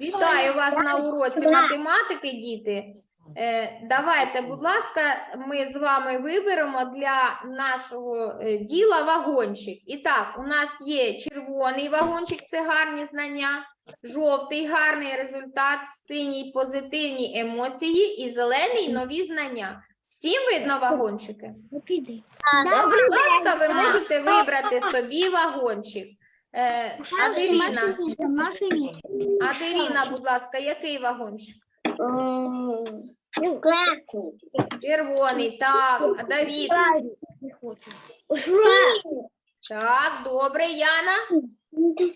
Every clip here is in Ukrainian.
Вітаю. Вас на уроці математики, діти. Е, Давайте, будь ласка, ми з вами виберемо для нашого е, діла вагончик. І так, у нас є червоний вагончик, це гарні знання, жовтий гарний результат, синій позитивні емоції і зелений нові знання. Всім видно вагончики? Будь ласка, ви можете вибрати собі вагончик. Е, Аделіна, Аделіна, будь ласка, який вагончик? Класний. Червоний, так. А Давід, так, добре, Яна. Ти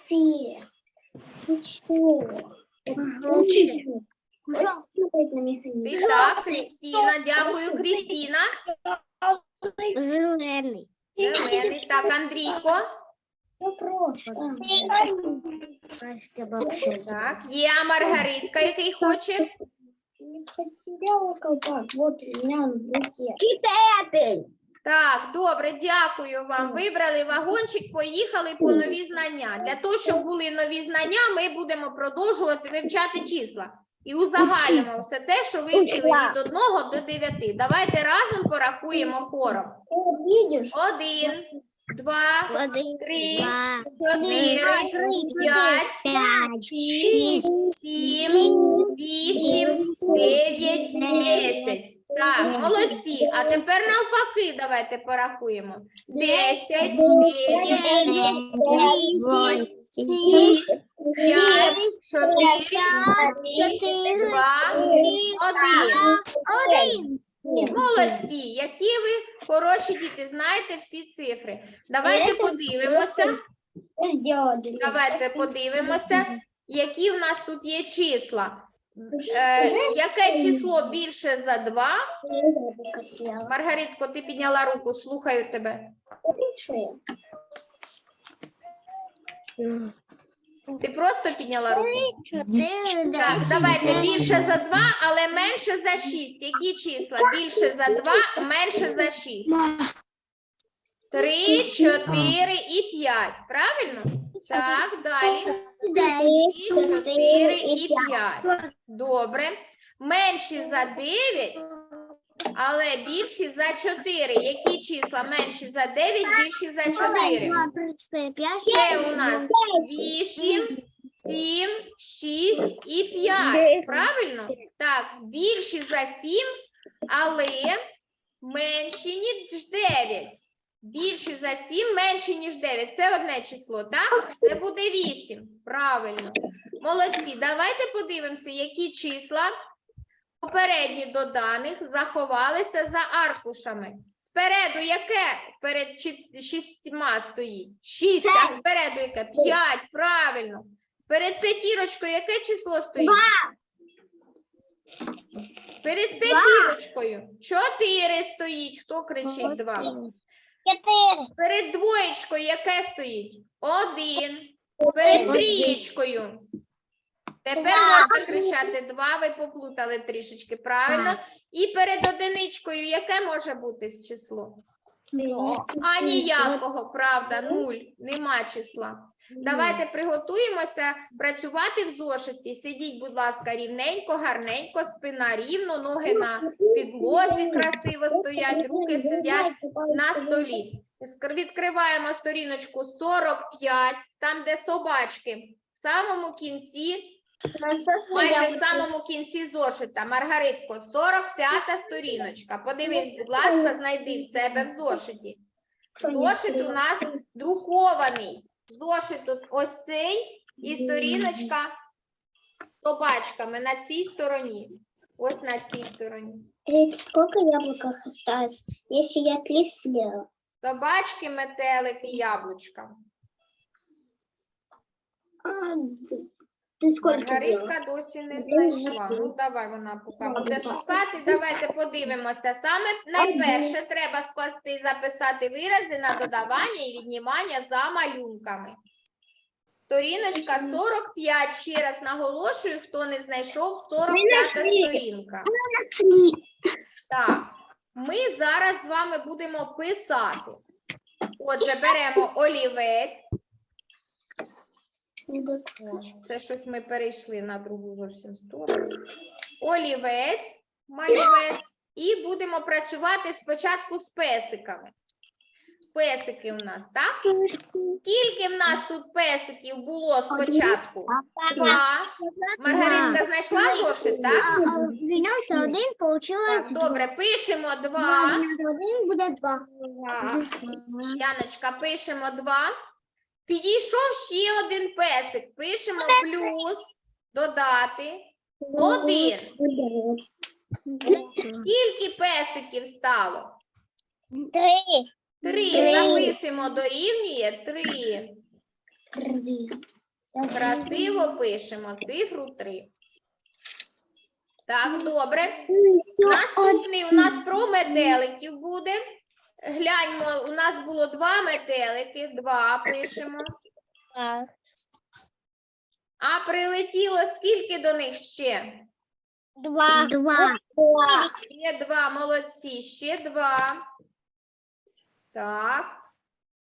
так, Крістіна, дякую, Крістіна. Зелений. Зелений, так, Андрійко. Так, є Маргаритка, який хоче. Читатель. Так, добре, дякую вам. Вибрали вагончик, поїхали по нові знання. Для того, щоб були нові знання, ми будемо продовжувати вивчати числа. І узагальнимо все те, що вивчили від 1 до 9. Давайте разом порахуємо хором. Видишь? Один, два, Один, три, два, чотири, п'ять, пять, шість, сім, вісім, дев'ять, десять. Так, молодці. А тепер навпаки давайте порахуємо. Десять, дев'ять, п'ять, чотири, три, два, один. Один. Молодці, які ви хороші діти, знаєте всі цифри. Давайте подивимося. Давайте подивимося, які в нас тут є числа. Е, яке число більше за 2? Маргаритко, ти підняла руку, слухаю тебе. Ти просто підняла руку? Так, давайте більше за 2, але менше за 6. Які числа? Більше за 2, менше за 6. 3, 4 і 5. Правильно? Так, далі. 3, 4 і 5. Добре. Менші за 9, але більші за 4. Які числа менші за 9, більші за 4? Це у нас 8, 7, 6 і 5. Правильно? Так, більші за 7, але менші, ніж 9. Більші за 7, менші, ніж 9. Це одне число, так? Це буде 8. Правильно. Молодці. Давайте подивимося, які числа попередні до даних заховалися за аркушами. Спереду яке перед шістьма стоїть? Шість, а спереду яке? П'ять, правильно. Перед п'ятірочкою яке число стоїть? Перед п'ятірочкою. Чотири стоїть. Хто кричить два? Перед двоєчкою яке стоїть? Один. Перед трієчкою. Тепер можна кричати два, ви поплутали трішечки, правильно? І перед одиничкою яке може бути з число? А ніякого, правда, нуль, нема числа. Давайте приготуємося працювати в зошиті. Сидіть, будь ласка, рівненько, гарненько, спина рівно, ноги на підлозі красиво стоять, руки сидять на столі. Відкриваємо сторіночку 45, там, де собачки, в самому кінці, майже в самому кінці зошита. Маргаритко, 45 сторіночка. Подивись, будь ласка, знайди в себе в зошиті. Зошит у нас друкований. Зошит тут ось цей і сторіночка з собачками на цій стороні. Ось на цій стороні. Сколько яблоков осталось, если я три съела? Собачки, метелики, яблучка. Д- ты? Маргаритка досі не знайшла. Ну, давай вона поки буде шукати. Давайте подивимося. Саме найперше треба скласти і записати вирази на додавання і віднімання за малюнками. Сторіночка 45. Ще раз наголошую, хто не знайшов 45 сторінка. Так, ми зараз з вами будемо писати. Отже, беремо олівець, Це щось ми перейшли на другу зовсім сторону. Олівець, малювець. І будемо працювати спочатку з песиками. Песики у нас, так? Скільки в нас тут песиків було спочатку? Два. Маргаритка знайшла зошит, так? Віднявся один, Так, добре, пишемо два. два. Один буде два. Яночка, пишемо два. Підійшов ще один песик. Пишемо плюс, додати. Один. Скільки песиків стало? Три. Три. Записуємо дорівнює три. Красиво пишемо цифру три. Так, добре. Наступний у нас про метеликів буде. Гляньмо, у нас було два метелики. Два пишемо. А прилетіло скільки до них ще? Два. Два. Ще два, молодці, ще два. Так.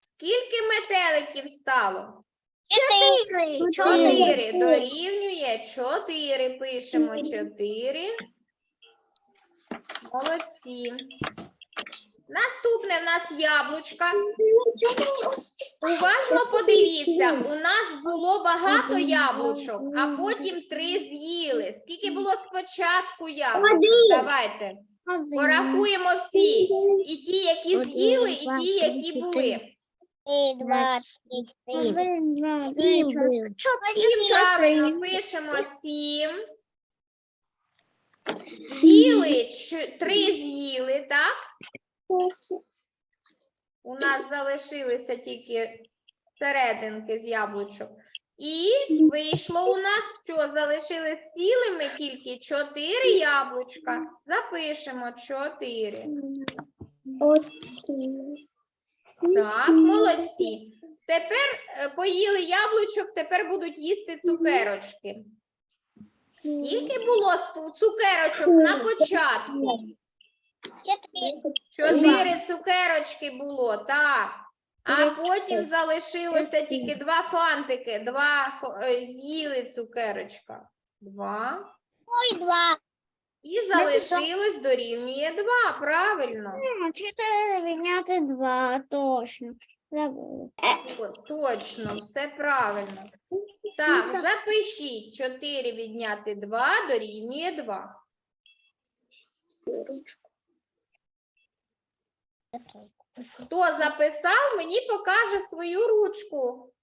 Скільки метеликів стало? Чотири. Чотири. Дорівнює чотири. Пишемо чотири. Молодці. Наступне в нас яблучка. Уважно подивіться, у нас було багато яблучок, а потім три з'їли. Скільки було спочатку яблучок? Давайте. Порахуємо всі. І ті, які з'їли, і ті, які були. Сім правильно пишемо сім. З'їли, три з'їли, так? У нас залишилися тільки серединки з яблучок. І вийшло у нас, що залишились цілими тільки чотири яблучка. Запишемо чотири. Так, молодці. Тепер е, поїли яблучок, тепер будуть їсти цукерочки. Скільки було цукерочок на початку? Чотири цукерочки було, так. А потім залишилося тільки два фантики, два е, з'їли цукерочка. Два. Два. І залишилось дорівнює два, правильно. Чотири відняти два, точно. Забула. Точно, все правильно. Так, запишіть 4 відняти 2 дорівнює 2. Хто записав, мені покаже свою ручку,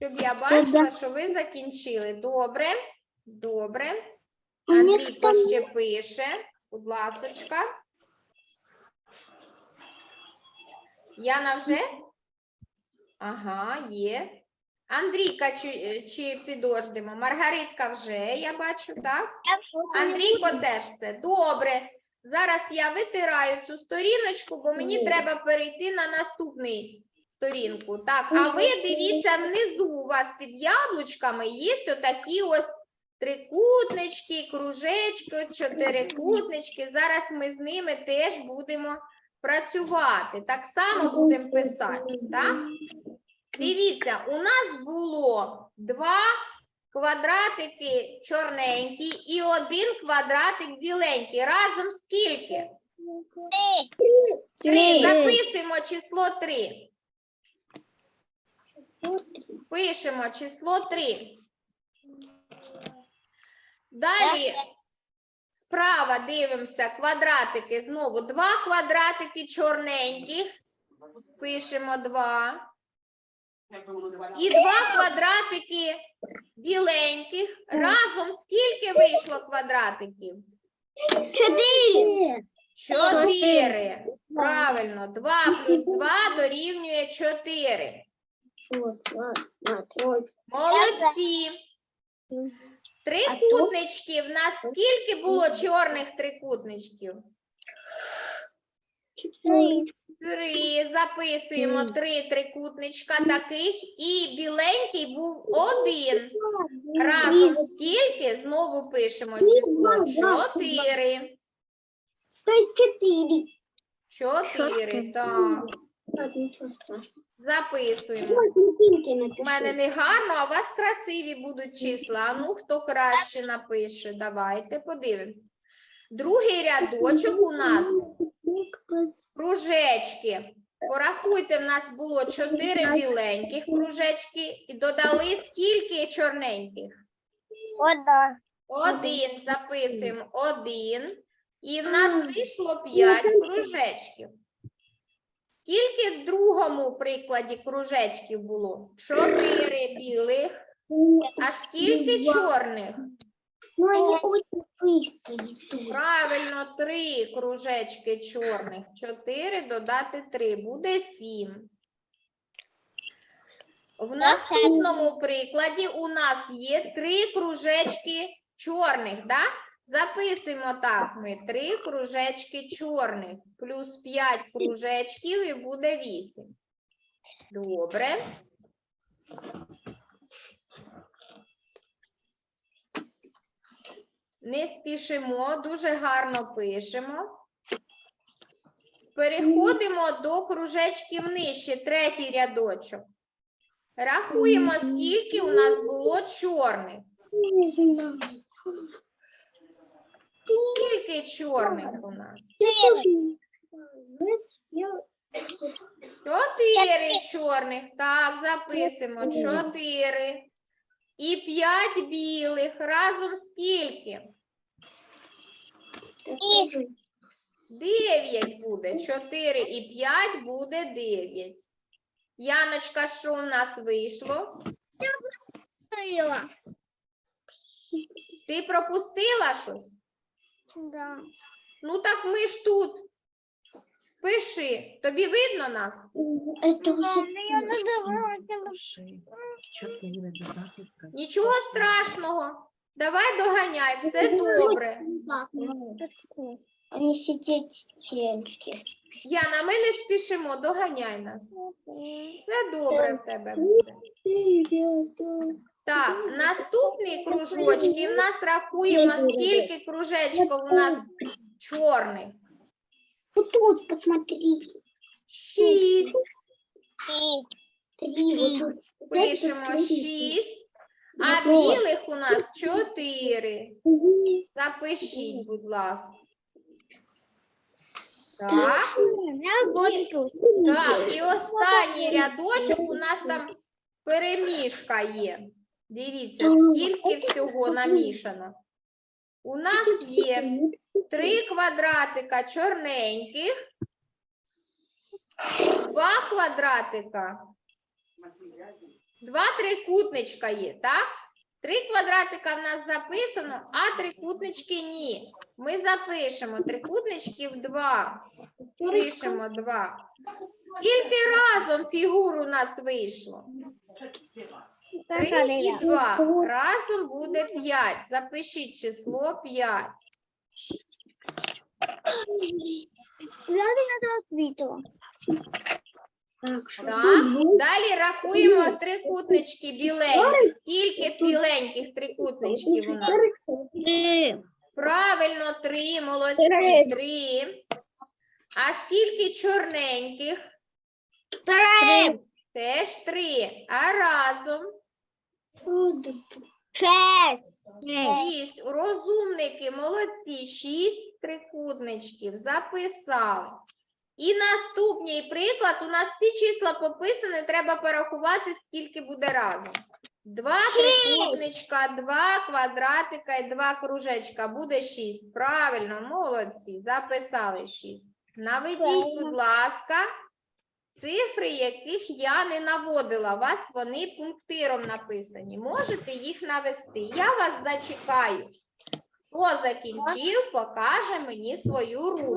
щоб я бачила, що ви закінчили. Добре, добре. Андрійко ще пише, будь ласочка. Яна вже? Ага, є. Андрійка, чи, чи підождемо? Маргаритка вже, я бачу, так? Андрійко теж все. Добре. Зараз я витираю цю сторіночку, бо мені треба перейти на наступний сторінку. Так, а ви дивіться внизу у вас під яблучками є отакі ось трикутнички, кружечки, чотирикутнички. Зараз ми з ними теж будемо працювати. Так само будемо писати. Так? Дивіться, у нас було два квадратики чорненькі і один квадратик біленький. Разом скільки? Три. Записуємо число три. Пишемо число три. Далі справа дивимося квадратики. Знову два квадратики чорненьких. Пишемо два. І два квадратики біленьких. Разом скільки вийшло квадратиків? Чотири. Чотири. Правильно, два плюс два дорівнює чотири. Молодці. Трикутнички. В нас скільки було чорних трикутничків? Три. Записуємо три трикутничка таких. І біленький був один. Разом скільки? Знову пишемо число. Чотири. То есть четыре. Чотири, так. Записуємо. У мене не гарно, а у вас красиві будуть числа. А ну, хто краще напише? Давайте подивимось. Другий рядочок у нас кружечки. Порахуйте, в нас було чотири біленьких кружечки і додали скільки чорненьких? Одна. Один. Записуємо один. І в нас вийшло п'ять кружечків. Скільки в другому прикладі кружечків було? Чотири білих. А скільки чорних? Ну, они очень быстрые тут. Правильно, три кружечки чорних. Чотири додати три. Буде сім. В наступному прикладі у нас є три кружечки чорних, да? Записуємо так ми три кружечки чорних, плюс п'ять кружечків і буде вісім. Добре. Не спішимо, дуже гарно пишемо. Переходимо до кружечків нижче, третій рядочок. Рахуємо, скільки у нас було чорних. Скільки чорних у нас? Чотири чорних. Так, записуємо. Чотири. І п'ять білих. Разом скільки? Дев'ять буде. Чотири і п'ять буде дев'ять. Яночка, що у нас вийшло? Ти пропустила щось? Да. Ну так ми ж тут. Пиши. Тобі видно нас? Чотири додати. Нічого страшного. Давай доганяй, все добре. они сидят стенки. Яна, ми не спішимо, доганяй нас. Все добре в тебе буде. Так, наступний кружочки в нас рахуємо, скільки кружечків у нас чорних. Вот тут посмотри. Шість. Три. Пишемо шість. А білих у нас чотири. Запишіть, будь ласка. Так. Так, і останній рядочок у нас там перемішка є. Дивіться, скільки всього намішано. У нас є три квадратика чорненьких, два квадратика, два трикутничка є, так? Три квадратика в нас записано, а трикутнички ні. Ми запишемо трикутничків два. Пишемо два. Скільки разом фігур у нас вийшло? Три і два. Разом буде п'ять. Запишіть число п'ять. Я не відповіла. Так, что Так. Далі рахуємо трикутнички біленькі. Скільки біленьких трикутничків у нас? Три. Правильно, три, молодці, Три. А скільки чорненьких? Три. Теж три. А разом. Шесть. шість. Розумники, молодці, шість трикутничків. Записали. І наступний приклад. У нас ті числа пописані, треба порахувати, скільки буде разом. Два трикутничка, два квадратика і два кружечка. Буде шість. Правильно, молодці. Записали шість. Наведіть, будь ласка, цифри, яких я не наводила. У вас вони пунктиром написані. Можете їх навести. Я вас зачекаю. Хто закінчив, покаже мені свою ручку.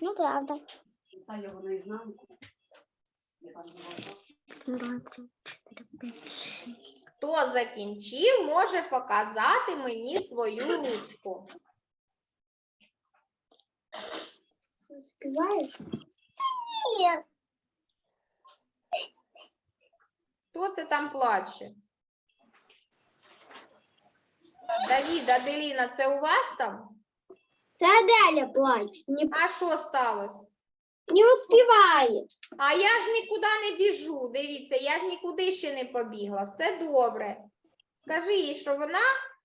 Ну, правда. Та його наізнанку. Хто закінчив, може показати мені свою ручку. Успеваешь? Хто це там плаче? Давід, Аделіна, це у вас там? Це Аделя плаче. Не, А що сталося? не успіває. А я ж нікуди не біжу. Дивіться, я ж нікуди ще не побігла. Все добре. Скажи їй, що вона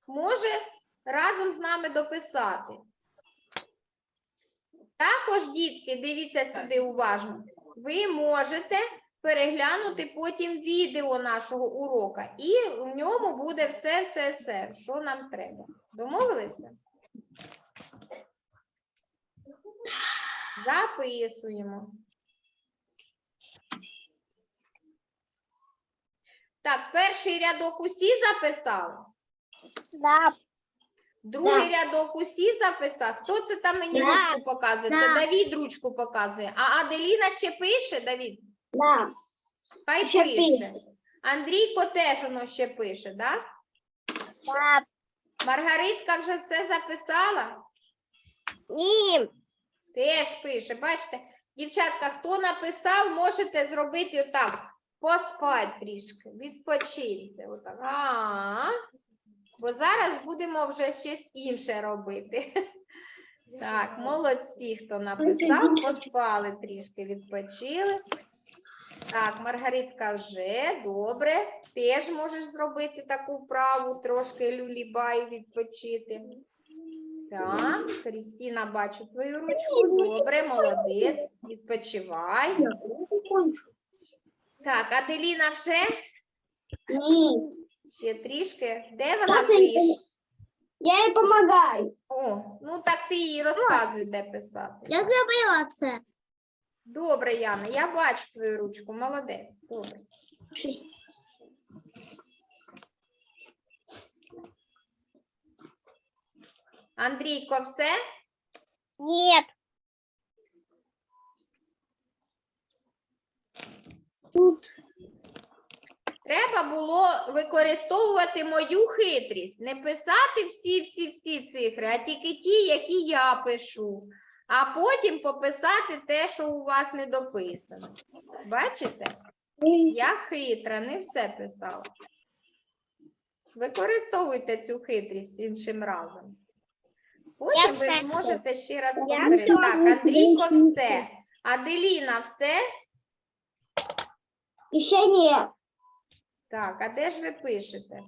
може разом з нами дописати. Також, дітки, дивіться сюди уважно. Ви можете переглянути потім відео нашого урока, і в ньому буде все, все, все, що нам треба. Домовилися? Записуємо. Так, перший рядок усі записали? Да. Другий рядок усі записав. Хто це там мені Да. ручку показує? Це Да. Давід ручку показує. А Аделіна ще пише, Давід? Да. Хай Ще пише. пише. Андрійко теж воно ще пише, да? Да. Маргаритка вже все записала? Ні. Теж пише. Бачите, дівчатка, хто написав, можете зробити отак. Поспать трішки, відпочиньте. Отак. А, бо зараз будемо вже щось інше робити. Так, молодці, хто написав, поспали трішки, відпочили. Так, Маргаритка вже добре. Теж можеш зробити таку вправу, трошки люлібай відпочити. Так, Крістіна, бачу твою ручку. Добре, молодець. Відпочивай. Так, Аделіна вже Ні. ще трішки. Де вона пише? Я їй допомагаю. О, ну так ти їй розказуй, де писати. Я забила все. Добре, Яна, я бачу твою ручку. Молодець. Добре. Шість. Андрійко, все? Ні. Тут. Треба було використовувати мою хитрість, не писати всі-всі-всі цифри, а тільки ті, які я пишу, а потім пописати те, що у вас не дописано. Бачите? Я хитра, не все писала. Використовуйте цю хитрість іншим разом. Потім ви зможете ще раз повторити. Так, Андрійко, все. Аделіна, все. І ще ні. Так, а де ж ви пишете?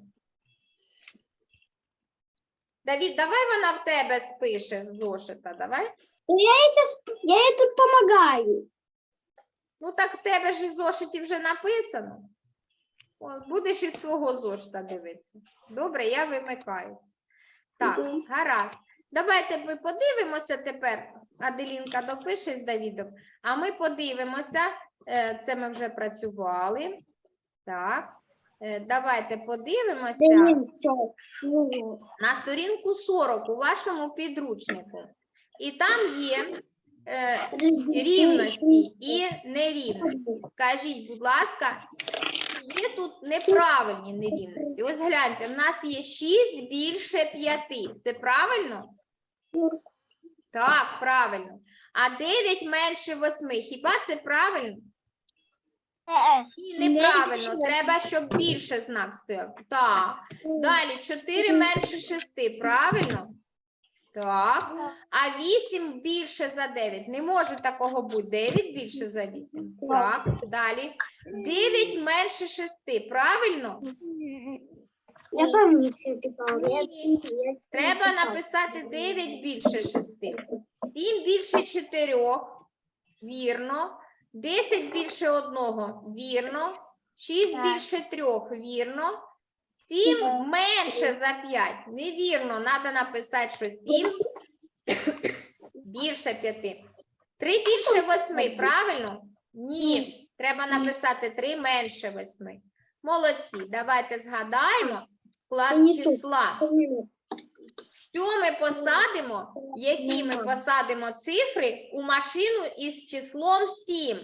Давід, давай вона в тебе спише з зошита, давай. Я їй, щас- я їй тут допомагаю. Ну так в тебе ж із зошитів вже написано. О, будеш із свого зошита дивитися. Добре, я вимикаю. Так, Мгм. гаразд. Давайте ми подивимося тепер. Аделінка допише з Давідом, а ми подивимося. е, Це ми вже працювали. Так. е, Давайте подивимося. Дивіться, що? на сторінку 40 у вашому підручнику. І там є е, рівності і нерівності. Скажіть, будь ласка, є тут неправильні нерівності? Ось гляньте, в нас є 6 більше 5. Це правильно? Так, правильно. А 9 менше 8. Хіба це правильно? Ні, неправильно. Треба, щоб більше знак стояв. Так. Далі 4 менше 6, правильно? Так. А 8 більше за 9. Не може такого бути. 9 більше за 8. Так. Далі. 9 менше 6, правильно? Я не все писала. Треба написати 9 більше 6. 7 більше 4. Вірно. 10 більше 1. Вірно. 6 більше 3. Вірно. 7 менше за 5. Невірно. Треба написати, що 7 більше 5. 3 більше 8. Правильно? Ні. Треба написати 3 менше 8. Молодці. Давайте згадаємо склад числа. Що ми посадимо? Які ми посадимо цифри у машину із числом 7?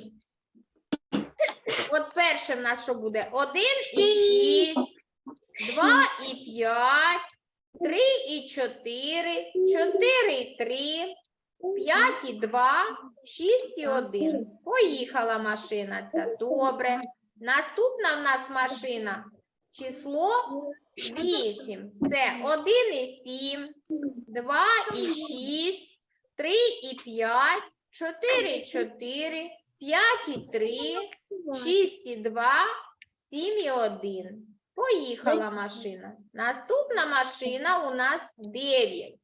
От перше в нас що буде? 1 і 6, 2 і 5, 3 і 4, 4 і 3, 5 і 2, 6 і 1. Поїхала машина ця. Добре. Наступна в нас машина. Число 8. Це 1 і 7, 2 і 6, 3 і 5, 4 і 4, 5 і 3, 6 і 2, 7 і 1. Поїхала машина. Наступна машина у нас 9.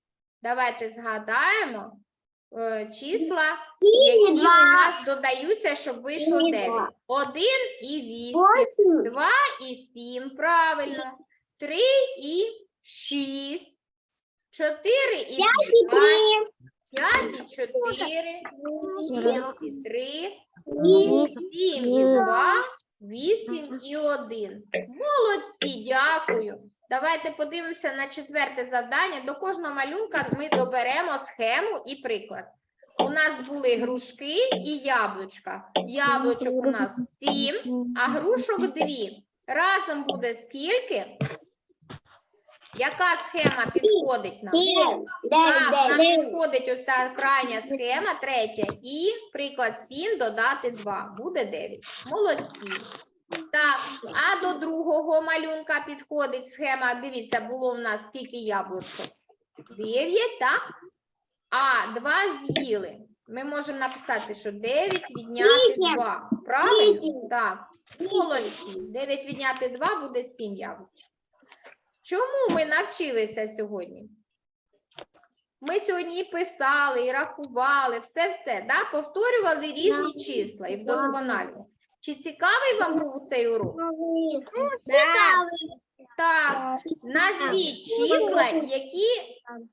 Давайте згадаємо е, числа, які у нас додаються, щоб вийшло Сім і 9. два. 1 і 8. 2 і 7, правильно. 3 і 6. 4 і 5. 5 і 4. 6 і 3. 7 і 2. 8 і 1. Молодці, дякую. Давайте подивимося на четверте завдання. До кожного малюнка ми доберемо схему і приклад. У нас були грушки і яблучка. Яблучок у нас 7, а грушок 2. Разом буде скільки? Яка схема підходить нам? Так, нам підходить ось та крайня схема, третя. І приклад 7 додати 2. Буде 9. Молодці. Так, а до другого малюнка підходить схема. Дивіться, було в нас скільки яблучок? 9, так? А, 2 з'їли. Ми можемо написати, що 9 відняти 2. Правильно? Так. Молодці. 9 відняти 2 буде 7 яблучок. Чому ми навчилися сьогодні? Ми сьогодні і писали, і рахували, все все, да? повторювали різні числа і вдосконалювали. Чи цікавий вам був цей урок? Так, назвіть числа, які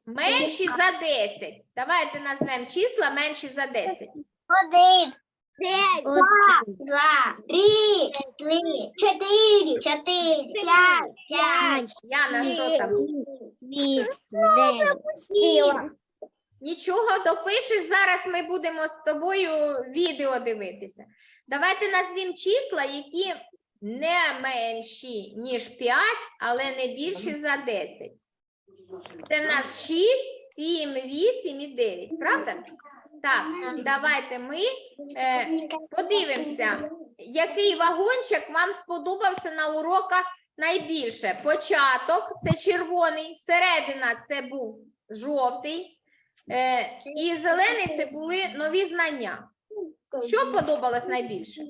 менші за 10. Давайте назвемо числа менші за 10. Один. Два, два, три, три, четыре, четыре, пять, пять, Яна, що там? семь. Нічого, допишеш, зараз ми будемо з тобою відео дивитися. Давайте назвімо числа, які не менші, ніж 5, але не більші за 10. Це в нас 6, 7, 8 і 9, правда? Так, давайте ми е, подивимося, який вагончик вам сподобався на уроках найбільше. Початок це червоний, середина це був жовтий, е, і зелений це були нові знання. Що подобалось найбільше?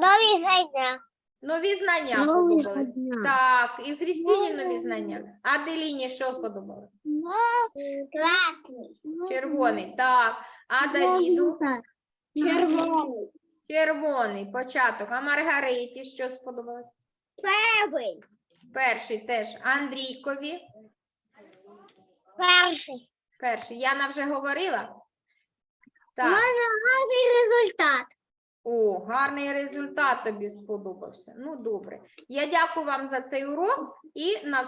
Нові знання. Нові знання подобались. Так, і Христині нові знання. А Деліні що сподобалось? Красный. Червоний, так. А Давіду? Червоный. Червоний, початок. А Маргариті що сподобалось? Первый. Перший теж Андрійкові. Перший. Перший. Яна вже говорила? Так. Гарный результат. О, гарний результат тобі сподобався. Ну, добре. Я дякую вам за цей урок і на